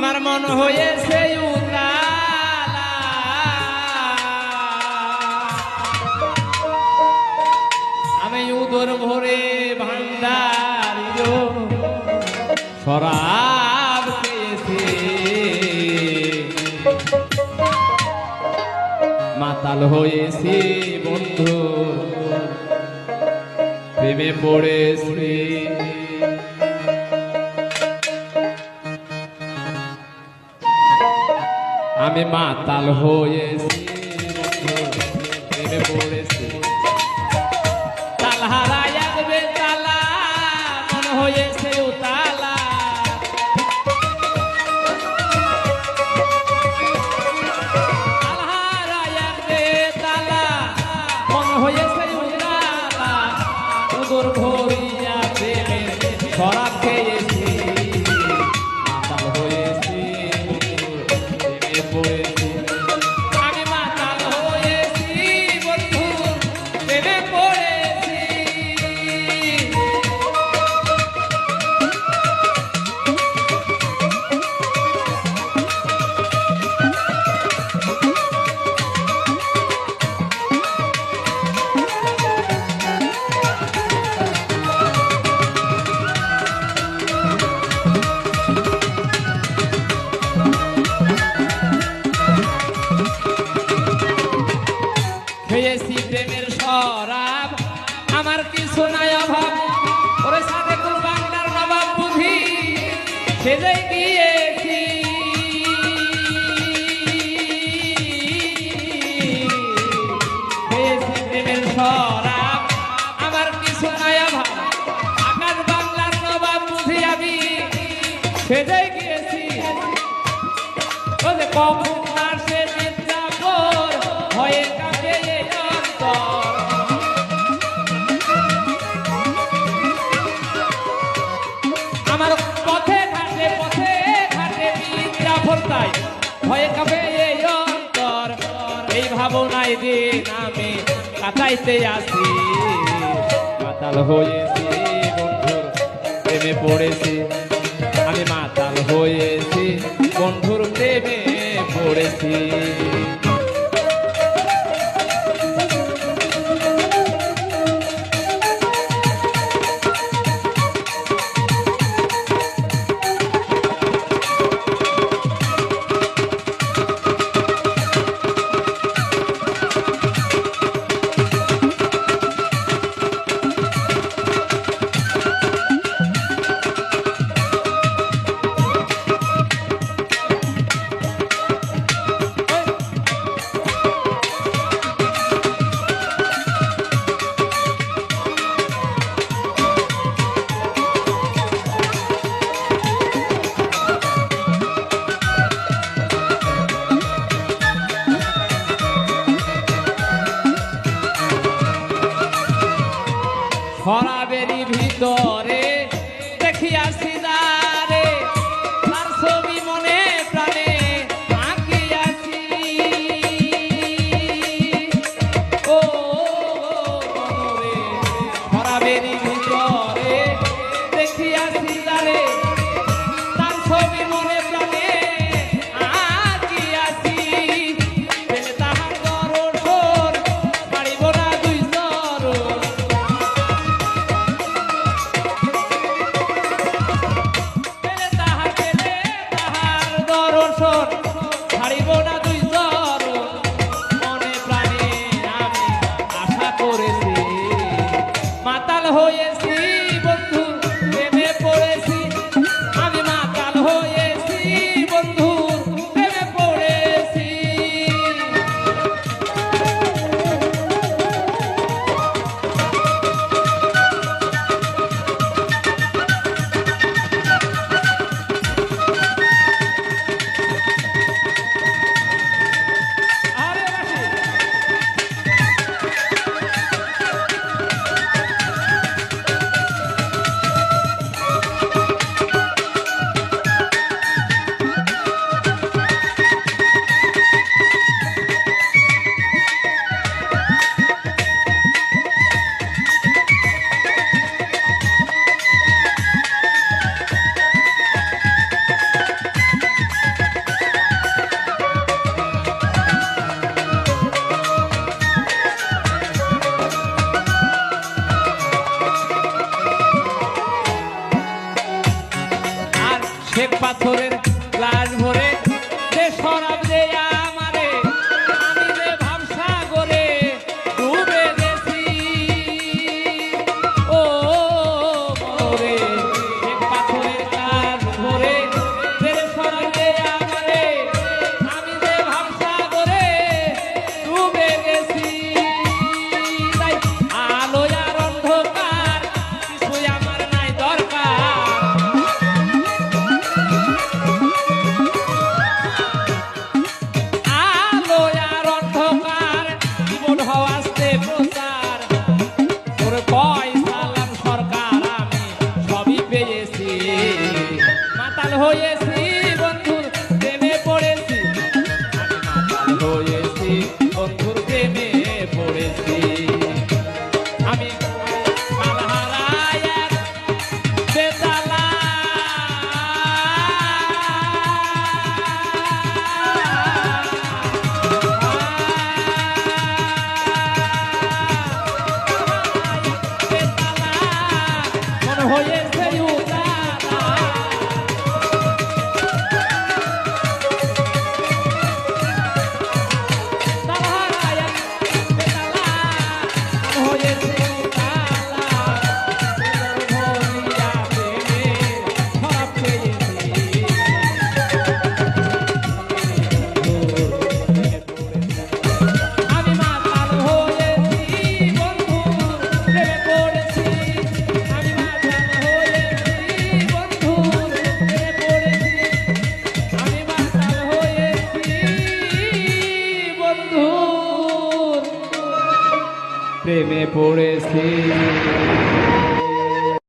আমার মন হয়েছে আমি উদর ভরে ভান্ডার পেয়েছি। মাতাল হয়েছি বন্ধু প্রেমে পড়েছি। আমি মাতাল হয়েছি। পড়েছি তাল হারাই আসবে তালা মন হয়েছে খেয়েছি প্রেমের শরাব আমার কিছু নাই অভাব। ওরে সাথে কোন বাংলার নবাব বুঝি সেজে গিয়েছি। খেয়েছি প্রেমের শরাব আমার বাংলার নবাব বুঝি আমি। গিয়েছি। ওরে এই অন্তর। এই আমি কাটাইতে আসি। মাতাল হয়েছি বন্ধুর প্রেমে পড়েছি। আমি মাতাল হয়েছি বন্ধুর প্রেমে পড়েছি। Fora! দর্শন ছাড়িব দুই চরণ। মনে প্রাণে আমি আশা করেছি। মাতাল হয়ে পাথরের বন্ধু প্রেমে পড়েছি